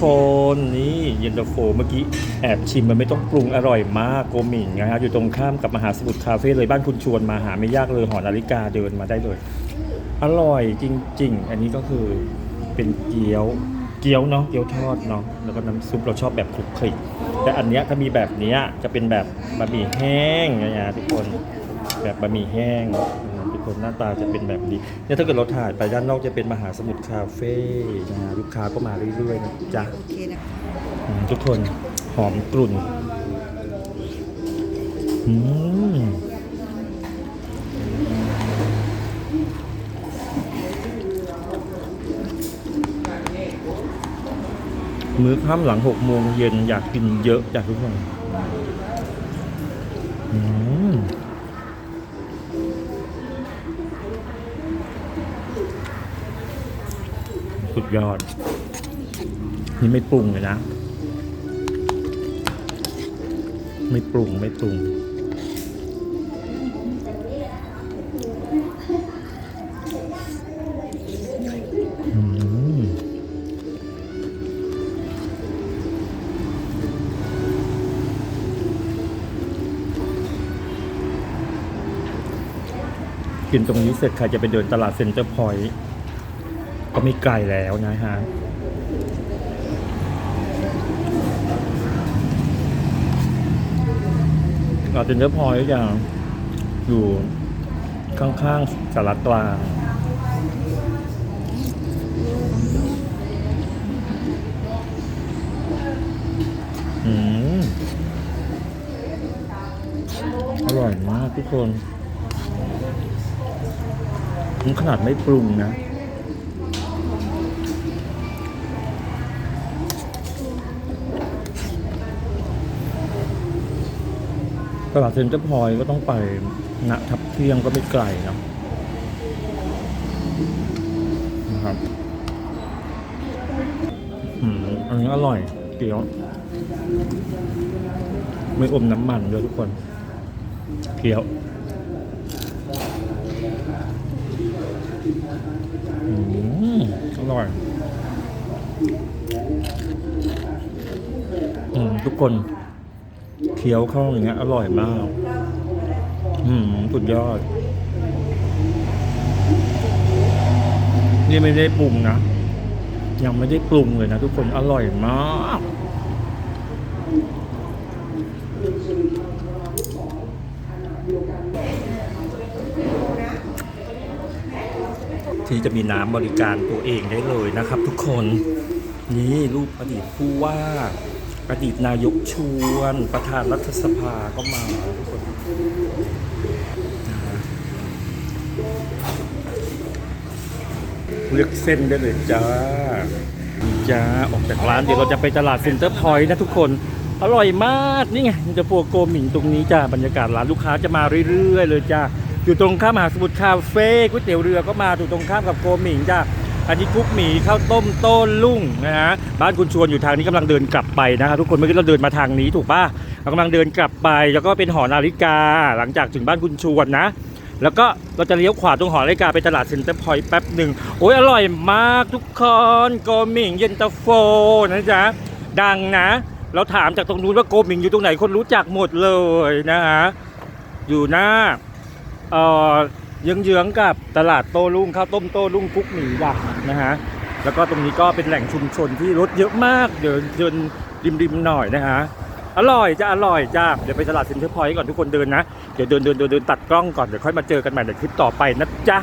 คนนี่เย็นตาโฟเมื่อกี้แอบชิมมันไม่ต้องปรุงอร่อยมากโกมิ่งนะครับอยู่ตรงข้ามกับมหาสมุทรคาเฟ่เลยบ้านคุณชวนมาหาไม่ยากเลยหอนาฬิกาเดินมาได้เลย อร่อยจริง ๆ อันนี้ก็คือเป็นเกี๊ยวเกี๊ยวเนาะเกี๊ยวทอดเนาะแล้วก็น้ำซุปเราชอบแบบคลุกคลิกแต่อันเนี้ยถ้ามีแบบเนี้ยจะเป็นแบบบะหมี่แห้งนะฮะทุกคน แบบบะหมี่แห้งอืมทุกคนหน้าตาจะเป็นแบบนี้เนี่ยถ้าเกิดเราถ่ายไปด้านนอกจะเป็นมหาสมุทรคาเฟ่นะฮะลูกค้าก็มาเรื่อยๆนะจ๊ะโอเคนะอืมทุกคนหอมกลุ่นอืมมื้อค่ำหลังหกโมงเย็นอยากกินเยอะจากทุกคนอืม สุดยอด นี่ไม่ปรุงเลยนะ ไม่ปรุงไม่ปรุง กินตรงนี้เสร็จใครจะไปเดินตลาดเซ็นเตอร์พอยต์ ก็ไม่ไกลแล้วนะฮะเราเซ็นเตอร์พอยต์อย่างอยู่ข้างๆสารกลางอืมอร่อยมากทุกคนขนาดไม่ปรุงนะ ลาดเซ็นเตอร์พอยก็ต้องไปณทับเที่ยงก็ไม่ไกลนะนะครับอืมอันนี้อร่อยเกี๊ยว ไม่อมน้ำมันด้วยทุกคน เกี๊ยวอืมอร่อยอืมทุกคน เคี้ยวเข้าอย่างเงี้ย อร่อยมาก อืมสุดยอด นี่ไม่ได้ปรุงนะ ยังไม่ได้ปรุงเลยนะทุกคน อร่อยมากที่จะมีน้ำบริการตัวเองได้เลยนะครับทุกคน นี่รูปอดีตผู้ว่า อดีตนายกชวน ประธานรัฐสภาก็มาทุกคนนะฮะเลือกเส้นได้เลยจ้าจ้าออกจากร้านเดี๋ยวเราจะไปตลาดเซ็นเตอร์พอยต์นะทุกคน อร่อยมากนี่ไงมันจะปัวโกหมิงตรงนี้จ้าบรรยากาศร้านลูกค้าจะมาเรื่อยๆเลยจ้าอยู่ตรงข้ามมหาสมุทรคาเฟ่ก๋วยเตี๋ยวเรือก็มาอยู่ตรงข้ามกับโกหมิงจ้า อันนี้กุ๊กหมีข้าวต้มโต้ลุ่งนะฮะบ้านคุณชวนอยู่ทางนี้กำลังเดินกลับไปนะครับทุกคนเมื่อกี้เราเดินมาทางนี้ถูกป่ะเรากำลังเดินกลับไป แล้วก็เป็นหอนาฬิกาหลังจากถึงบ้านคุณชวนนะ แล้วก็เราจะเลี้ยวขวาตรงหอนาฬิกาไปตลาดเซ็นเตอร์พอยต์แป๊บหนึ่งโอ้ยอร่อยมากทุกคนโกมิงเย็นตาโฟนะจ๊ะดังนะ เราถามจากตรงนู้นว่าโกมิงอยู่ตรงไหนคนรู้จักหมดเลยนะฮะอยู่หน้าเอ่อ เยื้องๆกับตลาดโต้รุ่งข้าวต้มโต้รุ่งกุ๊กหมีดักนะฮะแล้วก็ตรงนี้ก็เป็นแหล่งชุมชนที่รถเยอะมากเดินเดินริมๆหน่อยนะฮะอร่อยจะอร่อยจ้าเดี๋ยวไปตลาดเซ็นเตอร์พอยต์ก่อนทุกคนเดินนะ เดี๋ยวเดินเดินเดินเดินตัดกล้องก่อน เดี๋ยวค่อยมาเจอกันใหม่ในคลิปต่อไปนะจ๊ะ